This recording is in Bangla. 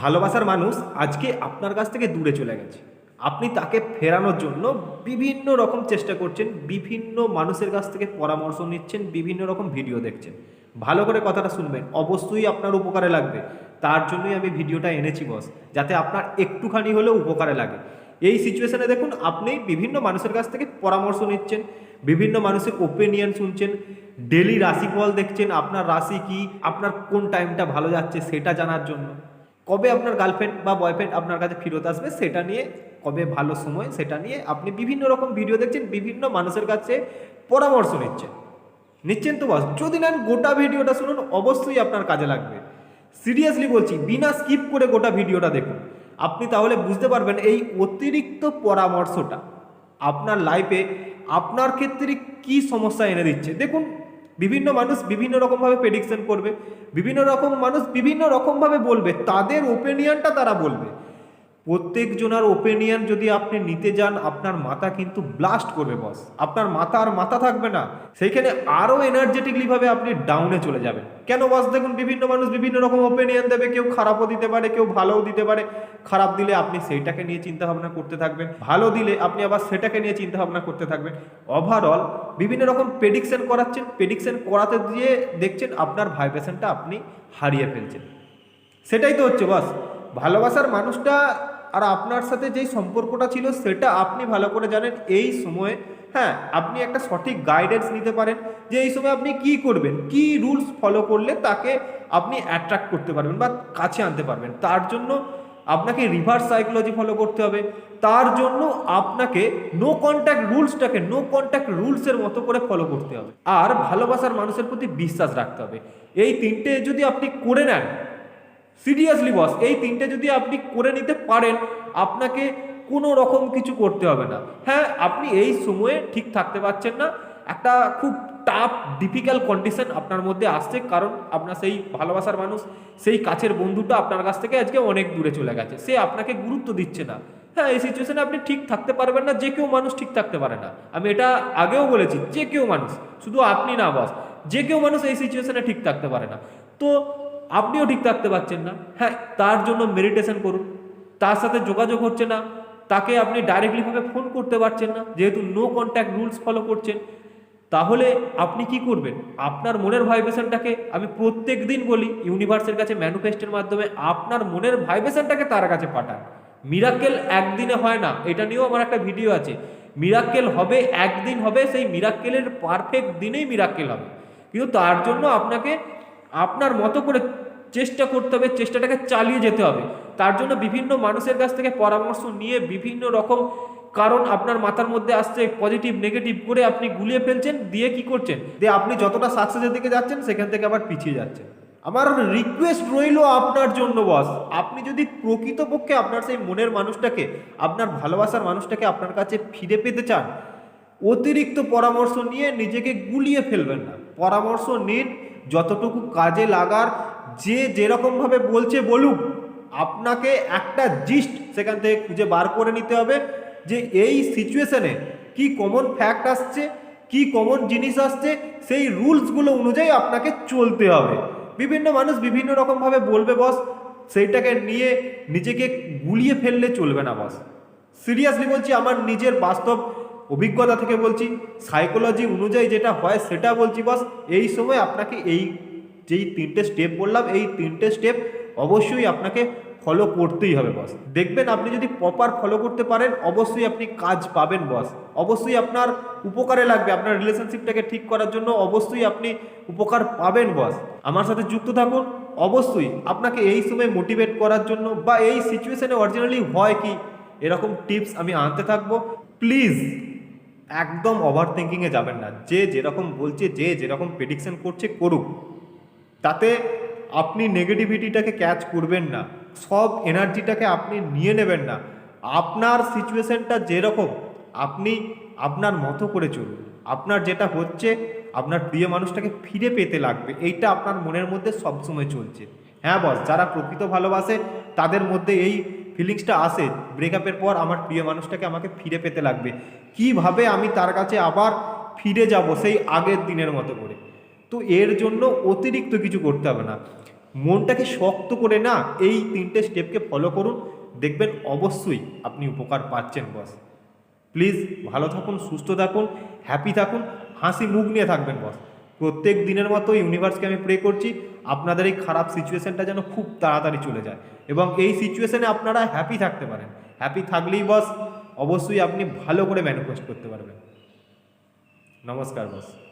ভালোবাসার মানুষ আজকে আপনার কাছ থেকে দূরে চলে গেছে। আপনি তাকে ফেরানোর জন্য বিভিন্ন রকম চেষ্টা করছেন, বিভিন্ন মানুষের কাছ থেকে পরামর্শ নিচ্ছেন, বিভিন্ন রকম ভিডিও দেখছেন। ভালো করে কথাটা শুনবেন, অবশ্যই আপনার উপকারে লাগবে। তার জন্যই আমি ভিডিওটা এনেছি, বস, যাতে আপনার একটুখানি হলেও উপকারে লাগে। এই সিচুয়েশনে দেখুন, আপনি বিভিন্ন মানুষের কাছ থেকে পরামর্শ নিচ্ছেন, বিভিন্ন মানুষের ওপিনিয়ন শুনছেন ডেলি রাশিফল দেখছেন, আপনার রাশি কি, আপনার কোন টাইমটা ভালো যাচ্ছে সেটা জানার জন্য। কবে আপনার গার্লফ্রেন্ড বা বয়ফ্রেন্ড আপনার কাছে ফেরত আসবে, সেটা নিয়ে কবে ভালো সময়, সেটা নিয়ে আপনি বিভিন্ন রকম ভিডিও দেখছেন, বিভিন্ন মানুষের কাছে পরামর্শ নিচ্ছেন। নিচ্ছেন তো বস যদি নেন গোটা ভিডিওটা শুনুন, অবশ্যই আপনার কাজে লাগবে। সিরিয়াসলি বলছি, বিনা স্কিপ করে গোটা ভিডিওটা দেখুন। আপনি তাহলে বুঝতে পারবেন এই অতিরিক্ত পরামর্শটা আপনার লাইফে আপনার ক্ষেত্রে কি সমস্যা এনে দিচ্ছে। দেখুন বিভিন্ন মানুষ বিভিন্ন রকমভাবে প্রেডিকশন করবে, বিভিন্ন রকম মানুষ বিভিন্ন রকমভাবে বলবে, তাদের ওপিনিয়নটা তারা বলবে। প্রত্যেক জনার ওপিনিয়ন যদি আপনি নিতে যান, আপনার মাথা কিন্তু ব্লাস্ট করবে বস আপনার মাথা আর মাথা থাকবে না। সেইখানে আরও এনার্জেটিকলি ভাবে আপনি ডাউনে চলে যাবেন। কেন বস দেখুন, বিভিন্ন মানুষ বিভিন্ন রকম ওপিনিয়ন দেবে। কেউ খারাপও দিতে পারে, কেউ ভালোও দিতে পারে। খারাপ দিলে আপনি সেইটাকে নিয়ে চিন্তা ভাবনা করতে থাকবেন। ভালো দিলে আপনি আবার সেটাকে নিয়ে চিন্তা ভাবনা করতে থাকবেন। ওভারঅল বিভিন্ন রকম প্রেডিকশন করাচ্ছেন। প্রেডিকশন করাতে দিয়ে দেখছেন আপনার ভাইব্রেশনটা আপনি হারিয়ে ফেলছেন। সেটাই তো হচ্ছে বস ভালোবাসার মানুষটা আর আপনার সাথে যেই সম্পর্কটা ছিল সেটা আপনি ভালো করে জানেন এই সময়ে হ্যাঁ আপনি একটা সঠিক গাইডেন্স নিতে পারেন যে এই সময় আপনি কি করবেন, কি রুলস ফলো করলে তাকে আপনি অ্যাট্রাক্ট করতে পারবেন বা কাছে আনতে পারবেন। তার জন্য আপনাকে রিভার্স সাইকোলজি ফলো করতে হবে। তার জন্য আপনাকে নো কন্ট্যাক্ট রুলসটাকে নো কন্ট্যাক্ট রুলসের মতো করে ফলো করতে হবে। আর ভালোবাসার মানুষের প্রতি বিশ্বাস রাখতে হবে। এই তিনটে যদি আপনি করে নেন সিরিয়াসলি বস এই তিনটে যদি আপনি করে নিতে পারেন, আপনাকে কোনো রকম কিছু করতে হবে না। হ্যাঁ আপনি এই সময়ে ঠিক থাকতে পারছেন না। একটা খুব টাফ ডিফিকাল্ট কন্ডিশন আপনার মধ্যে আসছে, কারণ আপনার সেই ভালোবাসার মানুষ, সেই কাছের বন্ধুটা আপনার কাছ থেকে আজকে অনেক দূরে চলে গেছে। সে আপনাকে গুরুত্ব দিচ্ছে না। হ্যাঁ এই সিচুয়েশনে আপনি ঠিক থাকতে পারবেন না, যে কেউ মানুষ ঠিক থাকতে পারে না। আমি এটা আগেও বলেছি, যে কেউ মানুষ, শুধু আপনি না বস যে কেউ মানুষ এই সিচুয়েশনে ঠিক থাকতে পারে না। তো আপনিও ঠিক থাকতে পারছেন না। হ্যাঁ তার জন্য মেডিটেশন করুন। তার সাথে যোগাযোগ হচ্ছে না। তাকে আপনি ডাইরেক্টলিভাবে ফোন করতে পারছেন না। যেহেতু নো কন্ট্যাক্ট রুলস ফলো করছেন। তাহলে আপনি কি করবেন? আপনার মনের ভাইব্রেশনটাকে আমি প্রত্যেক দিন বলি ইউনিভার্সের কাছে ম্যানুফেস্টের মাধ্যমে আপনার মনের ভাইব্রেশনটাকে তার কাছে পাঠান। মিরাক্কেল একদিনে হয় না। এটা নিয়েও আমার একটা ভিডিও আছে। মিরাক্কেল হবে, একদিন হবে, সেই মিরাক্কেলের পারফেক্ট দিনেই মিরাক্কেল হবে। কিন্তু তার জন্য আপনাকে আপনার মতো করে চেষ্টা করতে হবে, চেষ্টাটাকে চালিয়ে যেতে হবে। তার জন্য বিভিন্ন মানুষের কাছ থেকে পরামর্শ নিয়ে বিভিন্ন রকম কারণ আপনার মাথার মধ্যে আসছে, পজিটিভ, নেগেটিভ করে আপনি গুলিয়ে ফেলছেন, দিয়ে কি করছেন? দিয়ে আপনি যতটা সাকসেসের দিকে যাচ্ছেন, সেখান থেকে আবার পিছিয়ে যাচ্ছেন। আমার রিকোয়েস্ট রইল আপনার জন্য বস আপনি যদি প্রকৃতপক্ষে আপনার সেই মনের মানুষটাকে, আপনার ভালোবাসার মানুষটাকে আপনার কাছে ফিরে পেতে চান, অতিরিক্ত পরামর্শ নিয়ে নিজেকে গুলিয়ে ফেলবেন না। পরামর্শ নিন যতটুকু কাজে লাগার, যে যেরকমভাবে বলছে বলুক, আপনাকে একটা জিস্ট সেখান থেকে খুঁজে বার করে নিতে হবে যে এই সিচুয়েশনে কি কমন ফ্যাক্ট আসছে, কি কমন জিনিস আসছে, সেই রুলসগুলো অনুযায়ী আপনাকে চলতে হবে। বিভিন্ন মানুষ বিভিন্ন রকমভাবে বলবে বস সেইটাকে নিয়ে নিজেকে গুলিয়ে ফেললে চলবে না বস সিরিয়াসলি বলছি, আমার নিজের বাস্তব অভিজ্ঞতা থেকে বলছি সাইকোলজি অনুযায়ী যেটা হয় সেটা বলছি, বস, এই সময় আপনাকে এই যেই তিনটে স্টেপ বললাম, এই তিনটে স্টেপ অবশ্যই আপনাকে ফলো করতেই হবে, বস। দেখবেন আপনি যদি প্রপার ফলো করতে পারেন, অবশ্যই আপনি কাজ পাবেন, বস। অবশ্যই আপনার উপকারে লাগবে, আপনার রিলেশনশিপটাকে ঠিক করার জন্য অবশ্যই আপনি উপকার পাবেন, বস। আমার সাথে যুক্ত থাকুন, অবশ্যই আপনাকে এই সময় মোটিভেট করার জন্য বা এই সিচুয়েশানে অরিজিনালি হয় কি, এরকম টিপস আমি আনতে থাকব। প্লিজ একদম ওভার থিঙ্কিংয়ে যাবেন না। যে যেরকম বলছে, যে যেরকম প্রেডিকশন করছে, করুক। তাতে আপনি নেগেটিভিটিটাকে ক্যাচ করবেন না। সব এনার্জিটাকে আপনি নিয়ে নেবেন না। আপনার সিচুয়েশনটা যেরকম, আপনি আপনার মতো করে চলুন। আপনার যেটা হচ্ছে, আপনার প্রিয় মানুষটাকে ফিরে পেতে লাগবে। এইটা আপনার মনের মধ্যে সবসময় চলছে। হ্যাঁ বস যারা প্রকৃত ভালোবাসে, তাদের মধ্যে এই ফিলিংসটা আসে ব্রেকআপের পর আমার প্রিয় মানুষটাকে আমাকে ফিরে পেতে লাগবে। কীভাবে আমি তার কাছে আবার ফিরে যাব সেই আগের দিনের মতো করে? তো এর জন্য অতিরিক্ত কিছু করতে হবে না। মনটাকে শক্ত করে না এই তিনটে স্টেপকে ফলো করুন। দেখবেন অবশ্যই আপনি উপকার পাচ্ছেন বস প্লিজ ভালো থাকুন, সুস্থ থাকুন হ্যাপি থাকুন, হাসি মুখ নিয়ে থাকবেন বস প্রত্যেক দিনের মতো ইউনিভার্সকে আমি প্রে করছি। আপনাদের এই খারাপ সিচুয়েশনটা যেন খুব তাড়াতাড়ি চলে যায়। এবং এই সিচুয়েশনে আপনারা হ্যাপি থাকতে পারেন। হ্যাপি থাকলেই বস অবশ্যই আপনি ভালো করে ম্যানিফেস্ট করতে পারবেন। নমস্কার বস